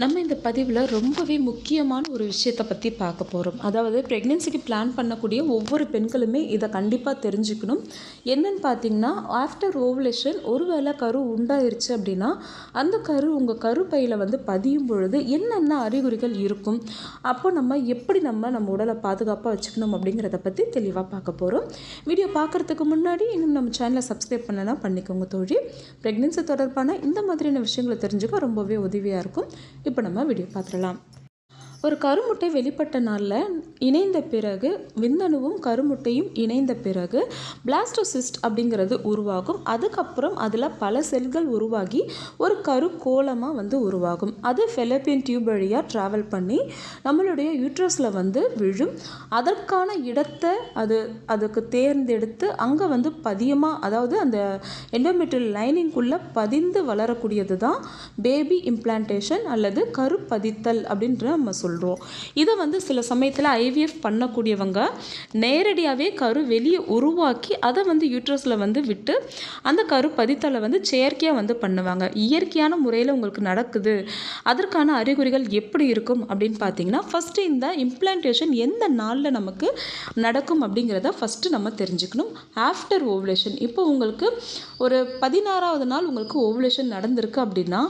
நம்ம இந்த பதிவில் ரொம்பவே முக்கியமான ஒரு விஷயத்தை பற்றி பார்க்க போகிறோம் அதாவது ப்ரெக்னென்சிக்கு பிளான் பண்ணக்கூடிய ஒவ்வொரு பெண்களுமே இதை கண்டிப்பாக தெரிஞ்சுக்கணும். என்னன்னு பார்த்தீங்கன்னா ஆஃப்டர் ஓவலேஷன் ஒருவேளை கரு உண்டாயிருச்சு அப்படின்னா அந்த கரு உங்கள் கருப்பையில் வந்து பதியும் பொழுது என்னென்ன அறிகுறிகள் இருக்கும்? அப்போ நம்ம எப்படி நம்ம நம்ம உடலை பாதுகாப்பாக வச்சுக்கணும் அப்படிங்கிறத பற்றி தெளிவாக பார்க்க போகிறோம் வீடியோ பார்க்குறதுக்கு முன்னாடி இன்னும் நம்ம சேனலை சப்ஸ்கிரைப் பண்ணலாம் பண்ணிக்கோங்க தோழி. ப்ரெக்னென்சி தொடர்பான இந்த மாதிரியான விஷயங்களை தெரிஞ்சுக்க ரொம்பவே உதவியாக இருக்கும். இப்போ நம்ம வீடியோ பார்த்துடலாம். ஒரு கருமுட்டை வெளிப்பட்ட நாளில் இணைந்த பிறகு விந்தணுவும் கருமுட்டையும் இணைந்த பிறகு பிளாஸ்டோசிஸ்ட் அப்படிங்கிறது உருவாகும். அதுக்கப்புறம் அதில் பல செல்கள் உருவாகி ஒரு கருக்கோளமாக வந்து உருவாகும். அது ஃபெலப்பியன் டியூப் வழியாக ட்ராவல் பண்ணி நம்மளுடைய யூட்ரஸில் வந்து விழும். அதற்கான இடத்தை அது அதுக்கு தேர்ந்தெடுத்து அங்கே வந்து பதியமாக அதாவது அந்த எண்டோமெட்ரியல் லைனிங்குள்ளே பதிந்து வளரக்கூடியது தான் பேபி இம்ப்ளான்டேஷன் அல்லது கருப்பதித்தல் அப்படின்ற நம்ம சொல்லுவோம் சொல்கிறோம் இதை வந்து சில சமயத்தில் ஐவிஎஃப் பண்ணக்கூடியவங்க நேரடியாகவே கரு வெளியே உருவாக்கி அதை வந்து யூட்ரஸில் வந்து விட்டு அந்த கரு பதித்தலை வந்து செயற்கையாக வந்து பண்ணுவாங்க. இயற்கையான முறையில் உங்களுக்கு நடக்குது. அதற்கான அறிகுறிகள் எப்படி இருக்கும் அப்படின்னு பார்த்தீங்கன்னா ஃபஸ்ட்டு இந்த இம்ப்ளான்டேஷன் எந்த நாளில் நமக்கு நடக்கும் அப்படிங்கிறத ஃபஸ்ட்டு நம்ம தெரிஞ்சுக்கணும். ஆஃப்டர் ஓவலேஷன் இப்போ உங்களுக்கு ஒரு பதினாறாவது நாள் உங்களுக்கு ஓவலேஷன் நடந்திருக்கு அப்படின்னா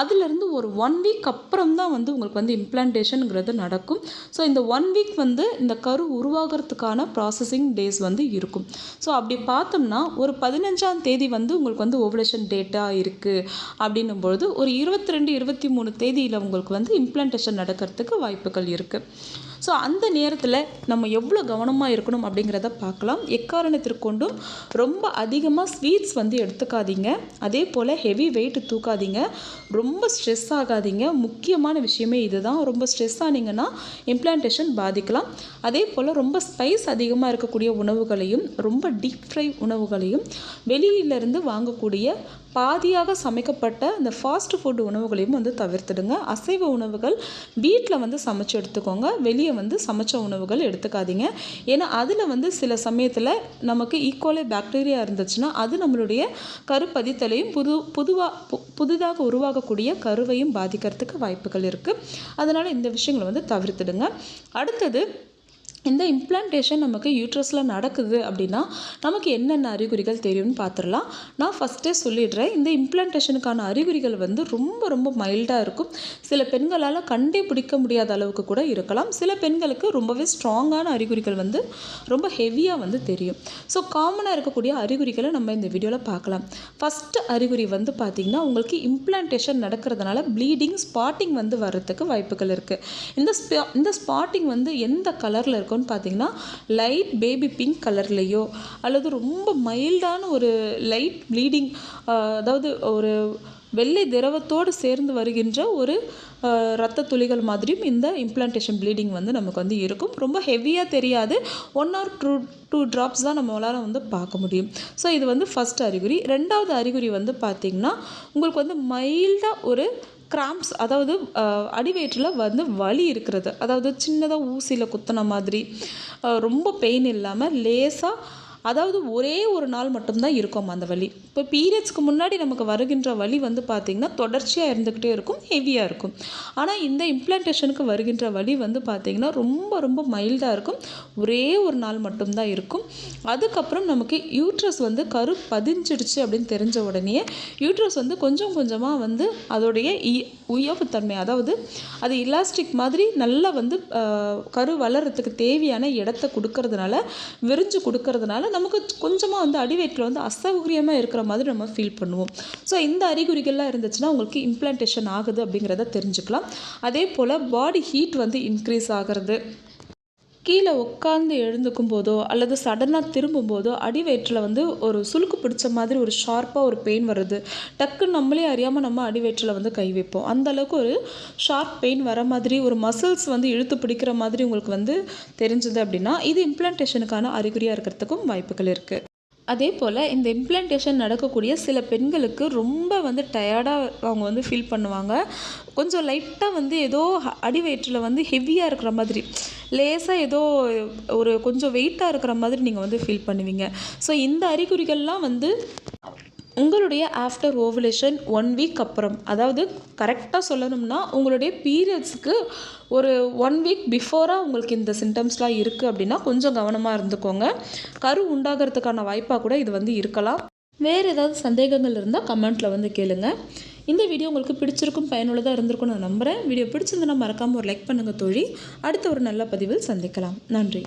அதுலேருந்து ஒரு ஒன் வீக் அப்புறம் தான் வந்து உங்களுக்கு வந்து இம்ப்ளான்டேஷன் ங்கிறது நடக்கும். ஸோ இந்த ஒன் வீக் வந்து இந்த கரு உருவாகிறதுக்கான ப்ராசஸிங் டேஸ் வந்து இருக்கும். ஸோ அப்படி பார்த்தோம்னா ஒரு பதினஞ்சாம் தேதி வந்து உங்களுக்கு வந்து ஓவலேஷன் டேட்டாக இருக்குது அப்படின்னும் பொழுது ஒரு இருபத்தி ரெண்டு இருபத்தி மூணு தேதியில் உங்களுக்கு வந்து இம்ப்ளான்டேஷன் நடக்கிறதுக்கு வாய்ப்புகள் இருக்குது ஸோ அந்த நேரத்தில் நம்ம எவ்வளோ கவனமாக இருக்கணும் அப்படிங்கிறத பார்க்கலாம். எக்காரணத்திற்கு கொண்டும் ரொம்ப அதிகமாக ஸ்வீட்ஸ் வந்து எடுத்துக்காதீங்க. அதே போல் ஹெவி வெயிட் தூக்காதீங்க. ரொம்ப ஸ்ட்ரெஸ் ஆகாதீங்க. முக்கியமான விஷயமே இதுதான். ரொம்ப ஸ்ட்ரெஸ் ஆனீங்கன்னா இம்ப்ளான்டேஷன் பாதிக்கலாம். அதே போல் ரொம்ப ஸ்பைஸ் அதிகமாக இருக்கக்கூடிய உணவுகளையும் ரொம்ப டீப் ஃப்ரை உணவுகளையும் வெளியிலிருந்து வாங்கக்கூடிய பாதியாக சமைக்கப்பட்ட இந்த ஃபாஸ்ட் ஃபுட் உணவுகளையும் வந்து தவிர்த்துடுங்க. அசைவ உணவுகள் வீட்டில் வந்து சமைச்சு எடுத்துக்கோங்க. வெளியே வந்து சமைச்ச உணவுகள் எடுத்துக்காதீங்க. ஏன்னா அதில் வந்து சில சமயத்தில் நமக்கு e. ஈக்குவலே பாக்டீரியா இருந்துச்சுன்னா அது நம்மளுடைய கருப்பதித்தலையும் புது புதுவாக புதிதாக உருவாகக்கூடிய கருவையும் பாதிக்கிறதுக்கு வாய்ப்புகள் இருக்குது அதனால் இந்த விஷயங்களை வந்து தவிர்த்துடுங்க. அடுத்தது இந்த இம்ப்ளான்டேஷன் நமக்கு யூட்ரஸில் நடக்குது அப்படின்னா நமக்கு என்னென்ன அறிகுறிகள் தெரியும்னு பார்த்துடலாம் நான் ஃபஸ்ட்டே சொல்லிடுறேன். இந்த இம்ப்ளான்டேஷனுக்கான அறிகுறிகள் வந்து ரொம்ப ரொம்ப மைல்டாக இருக்கும். சில பெண்களால் கண்டே பிடிக்க முடியாத அளவுக்கு கூட இருக்கலாம். சில பெண்களுக்கு ரொம்பவே ஸ்ட்ராங்கான அறிகுறிகள் வந்து ரொம்ப ஹெவியாக வந்து தெரியும். ஸோ காமனாக இருக்கக்கூடிய அறிகுறிகளை நம்ம இந்த வீடியோவில் பார்க்கலாம் ஃபஸ்ட்டு அறிகுறி வந்து பார்த்திங்கன்னா உங்களுக்கு இம்ப்ளான்டேஷன் நடக்கிறதுனால ப்ளீடிங் ஸ்பாட்டிங் வந்து வர்றதுக்கு வாய்ப்புகள் இருக்குது இந்த ஸ்பா இந்த ஸ்பாட்டிங் வந்து எந்த கலரில் இருக்கும் இருக்கும்னு பார்த்தீங்கன்னா லைட் பேபி பிங்க் கலர்லேயோ அல்லது ரொம்ப மைல்டான ஒரு லைட் ப்ளீடிங் அதாவது ஒரு வெள்ளை திரவத்தோடு சேர்ந்து வருகின்ற ஒரு ரத்த துளிகள் மாதிரியும் இந்த இம்ப்ளான்டேஷன் ப்ளீடிங் வந்து நமக்கு வந்து இருக்கும். ரொம்ப ஹெவியாக தெரியாது. One or two two drops தான் நம்மளால் வந்து பார்க்க முடியும். ஸோ இது வந்து ஃபஸ்ட் அறிகுறி. ரெண்டாவது அறிகுறி வந்து பார்த்திங்கன்னா உங்களுக்கு வந்து மைல்டாக ஒரு கிராம்ப்ஸ் அதாவது அடிவயிற்றில் வந்து வலி இருக்கிறது. அதாவது சின்னதாக ஊசியில் குத்தின மாதிரி ரொம்ப பெயின் இல்லாமல் லேசாக அதாவது ஒரே ஒரு நாள் மட்டும்தான் இருக்கும் அந்த வலி. இப்போ பீரியட்ஸ்க்கு முன்னாடி நமக்கு வருகின்ற வலி வந்து பார்த்திங்கன்னா தொடர்ச்சியாக இருந்துக்கிட்டே இருக்கும் ஹெவியாக இருக்கும். ஆனால் இந்த இம்ப்ளான்டேஷனுக்கு வருகின்ற வலி வந்து பார்த்திங்கன்னா ரொம்ப ரொம்ப மைல்டாக இருக்கும். ஒரே ஒரு நாள் மட்டும்தான் இருக்கும். அதுக்கப்புறம் நமக்கு யூட்ரஸ் வந்து கரு பதிஞ்சிடுச்சு அப்படின்னு தெரிஞ்ச உடனே யூட்ரஸ் வந்து கொஞ்சம் கொஞ்சமாக வந்து அதோடைய உயவுத்தன்மை அதாவது அது இலாஸ்டிக் மாதிரி நல்லா வந்து கரு வளர்கிறதுக்கு தேவையான இடத்த கொடுக்கறதுனால விரிஞ்சு கொடுக்கறதுனால நமக்கு கொஞ்சமாக வந்து அடிவயிற்றில் வந்து அசௌகரியமாக இருக்கிற மாதிரி நம்ம ஃபீல் பண்ணுவோம். ஸோ இந்த அறிகுறிகள்லாம் இருந்துச்சுன்னா உங்களுக்கு இம்ப்ளான்டேஷன் ஆகுது அப்படிங்கிறத தெரிஞ்சுக்கலாம். அதே போல் பாடி ஹீட் வந்து இன்க்ரீஸ் ஆகிறது. கீழே உட்காந்து எழுந்துக்கும் போதோ அல்லது சடனாக திரும்பும் போதோ அடி வயிற்றில் வந்து ஒரு சுளுக்கு பிடிச்ச மாதிரி ஒரு ஷார்ப்பாக ஒரு பெயின் வருது டக்குன்னு நம்மளே அறியாமல் நம்ம அடி வயிற்றில் வந்து கை வைப்போம். அந்த அளவுக்கு ஒரு ஷார்ப் பெயின் வர மாதிரி ஒரு மசில்ஸ் வந்து இழுத்து பிடிக்கிற மாதிரி உங்களுக்கு வந்து தெரிஞ்சது அப்படின்னா இது இம்ப்ளான்டேஷனுக்கான அறிகுறியாக இருக்கிறதுக்கும் வாய்ப்புகள் இருக்குது அதே போல் இந்த இம்ப்ளான்டேஷன் நடக்கக்கூடிய சில பெண்களுக்கு ரொம்ப வந்து டயர்டாக அவங்க வந்து ஃபீல் பண்ணுவாங்க. கொஞ்சம் லைட்டாக வந்து ஏதோ அடி வயிற்றில் வந்து ஹெவியாக இருக்கிற மாதிரி. லேசாக ஏதோ ஒரு கொஞ்சம் வெயிட்டாக இருக்கிற மாதிரி நீங்கள் வந்து ஃபீல் பண்ணுவீங்க. ஸோ இந்த அறிகுறிகள்லாம் வந்து உங்களுடைய ஆஃப்டர் ஓவலேஷன் ஒன் வீக் அப்புறம் அதாவது கரெக்டாக சொல்லணும்னா உங்களுடைய பீரியட்ஸுக்கு ஒரு ஒன் வீக் பிஃபோராக உங்களுக்கு இந்த சிம்டம்ஸ்லாம் இருக்குது அப்படின்னா கொஞ்சம் கவனமாக இருந்துக்கோங்க. கரு உண்டாகிறதுக்கான வாய்ப்பாக கூட இது வந்து இருக்கலாம். வேறு ஏதாவது சந்தேகங்கள் இருந்தால் கமெண்ட்டில் வந்து கேளுங்கள் இந்த வீடியோ உங்களுக்கு பிடிச்சிருக்கும் பயனுள்ளதாக இருந்திருக்கும் நான் நம்புகிறேன் வீடியோ பிடிச்சிருந்தனா மறக்காமல் ஒரு லைக் பண்ணுங்கள் தோழி. அடுத்த ஒரு நல்ல பதிவில் சந்திக்கலாம். நன்றி.